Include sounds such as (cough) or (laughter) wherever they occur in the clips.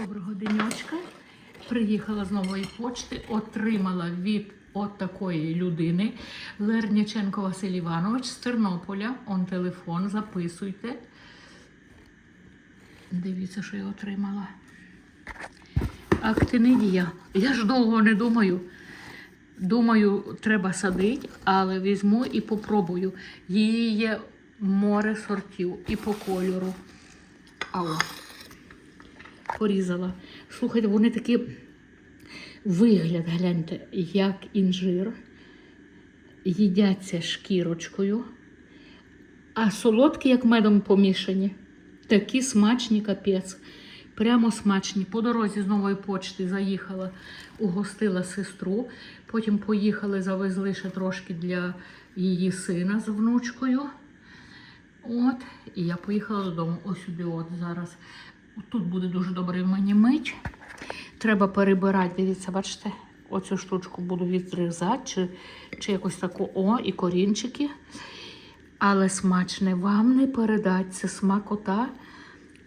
Доброго денечка. Приїхала з нової почти, отримала від от людини Лерняченко Василь Іванович з Тернополя. Он телефон, записуйте. Дивіться, що я отримала. Актинидія. Я ж довго не думаю. Думаю, треба садити, але візьму і попробую. Її є море сортів і по кольору. Ау. Порізала. Слухайте, вони такі вигляд, гляньте, як інжир. Їдяться шкірочкою, а солодкі, як медом помішані. Такі смачні капець. Прямо смачні. По дорозі з нової почти заїхала, угостила сестру. Потім поїхали, завезли ще трошки для її сина з внучкою. От, і я поїхала додому. Ось сюди, от зараз. Тут буде дуже добре мені мить. Треба перебирати, дивіться, бачите, оцю штучку буду відрізати, чи, чи якось таку, о, і корінчики. Але смачне вам не передать. Це смакота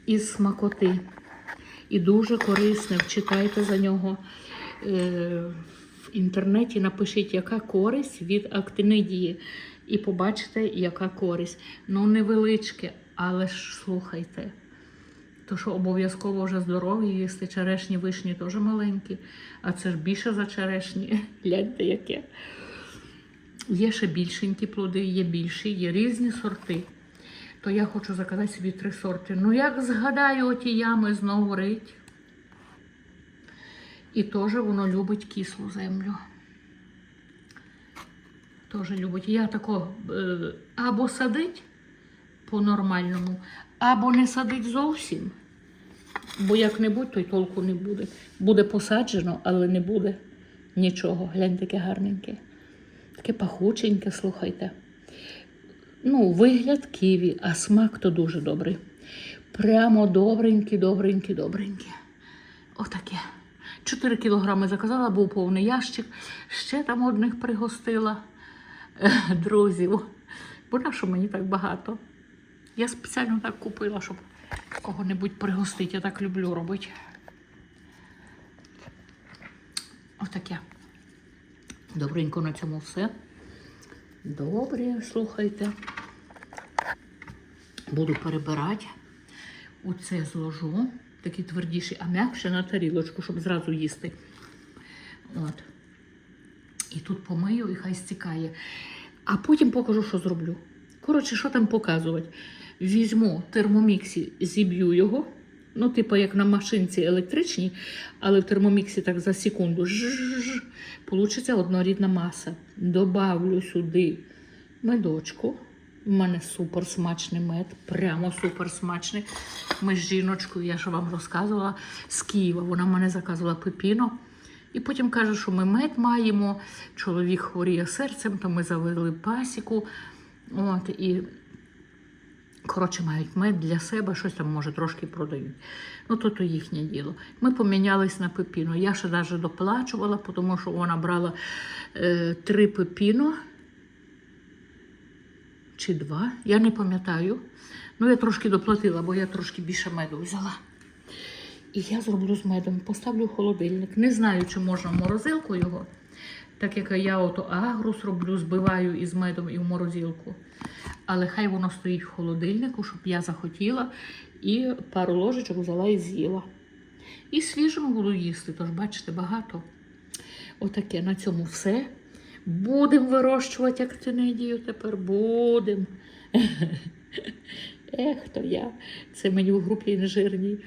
із смакоти. І дуже корисне. Вчитайте за нього е, в інтернеті, напишіть, яка користь від актинидії. І побачите, яка користь. Ну, невеличке, але ж слухайте. То що обов'язково вже здорові їсти, черешні вишні теж маленькі, а це ж більше за черешні. (laughs) Гляньте, яке. Є ще більшенькі плоди, є більші, є різні сорти. То я хочу заказати собі три сорти. Ну, як згадаю оті ями знову рить. І теж воно любить кислу землю. Теж любить. Я тако е, або садить по-нормальному, або не садить зовсім. Бо як-небудь, то й толку не буде. Буде посаджено, але не буде нічого. Глянь, таке гарненьке. Таке пахученьке, слухайте. Ну, вигляд ківі, а смак то дуже добрий. Прямо добренький, добренький, добренький. Отаке. 4 кілограми заказала, був повний ящик. Ще там одних пригостила е, друзів. Бо на що мені так багато? Я спеціально так купила, щоб кого-небудь пригостити. Я так люблю робити. Отаке. Добренько на цьому все. Добре, слухайте. Буду перебирати. Оце зложу. Такі твердіші, а м'якше на тарілочку, щоб зразу їсти. От. І тут помию і хай стікає. А потім покажу, що зроблю. Коротше, що там показувати? Візьму термоміксі, зіб'ю його. Ну, типу, як на машинці електричній, але в термоміксі так за секунду. Жжж. Получиться однорідна маса. Добавлю сюди медочку. У мене супер смачний мед, прямо супер смачний. Ми з жіночкою, я ж вам розказувала, з Києва. Вона мене заказувала пепіно. І потім каже, що ми мед маємо. Чоловік хворіє серцем, то ми завели пасіку. От, і, коротше, мають мед для себе, щось там, може, трошки продають. Ну, то то їхнє діло. Ми помінялись на пепіно. Я ще навіть доплачувала, тому що вона брала е, три пепіно чи два, я не пам'ятаю. Ну, я трошки доплатила, бо я трошки більше меду взяла. І я зроблю з медом, поставлю в холодильник. Не знаю, чи можна в морозилку його. Так як я ото агрус роблю, збиваю із медом і в морозилку. Але хай воно стоїть в холодильнику, щоб я захотіла. І пару ложечок взяла і з'їла. І свіжим буду їсти, тож, бачите, багато. Отаке на цьому все. Будемо вирощувати актинидію тепер. Будемо. (laughs) Ех, то я. Це мені в групі інжирній.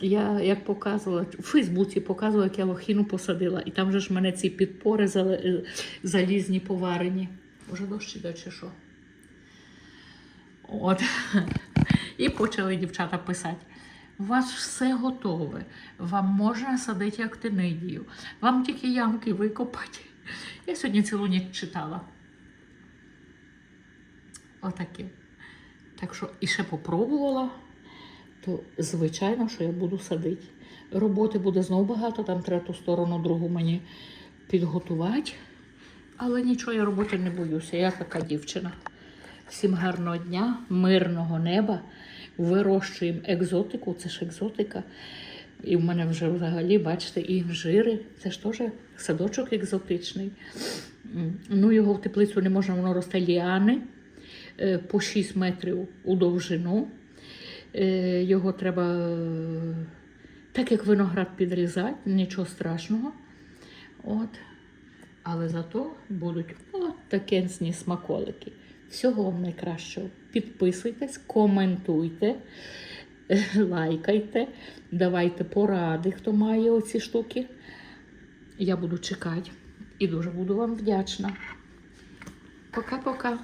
Я як показувала, у Фейсбуці показувала, як я лохіну посадила, і там же ж мене ці підпори залізні поварені. Уже дощ іде чи що? От. І почали дівчата писати. У вас все готове. Вам можна садити актинидію. Вам тільки ямки викопати. Я сьогодні цілу ніч читала. Отаке. Так що і ще попробувала, то звичайно, що я буду садити. Роботи буде знову багато, там треба ту сторону другу мені підготувати. Але нічого, я роботи не боюся. Я така дівчина. Всім гарного дня, мирного неба. Вирощуємо екзотику, це ж екзотика. І в мене вже взагалі, бачите, і інжири. Це ж теж садочок екзотичний. Ну, його в теплицю не можна, воно росте ліани е, по 6 метрів у довжину. Е, Його треба, так як виноград підрізати, нічого страшного. От. Але зато будуть от такенсні смаколики. Всього вам найкращого. Підписуйтесь, коментуйте, (laughs) лайкайте, давайте поради, хто має оці штуки. Я буду чекати і дуже буду вам вдячна. Пока-пока.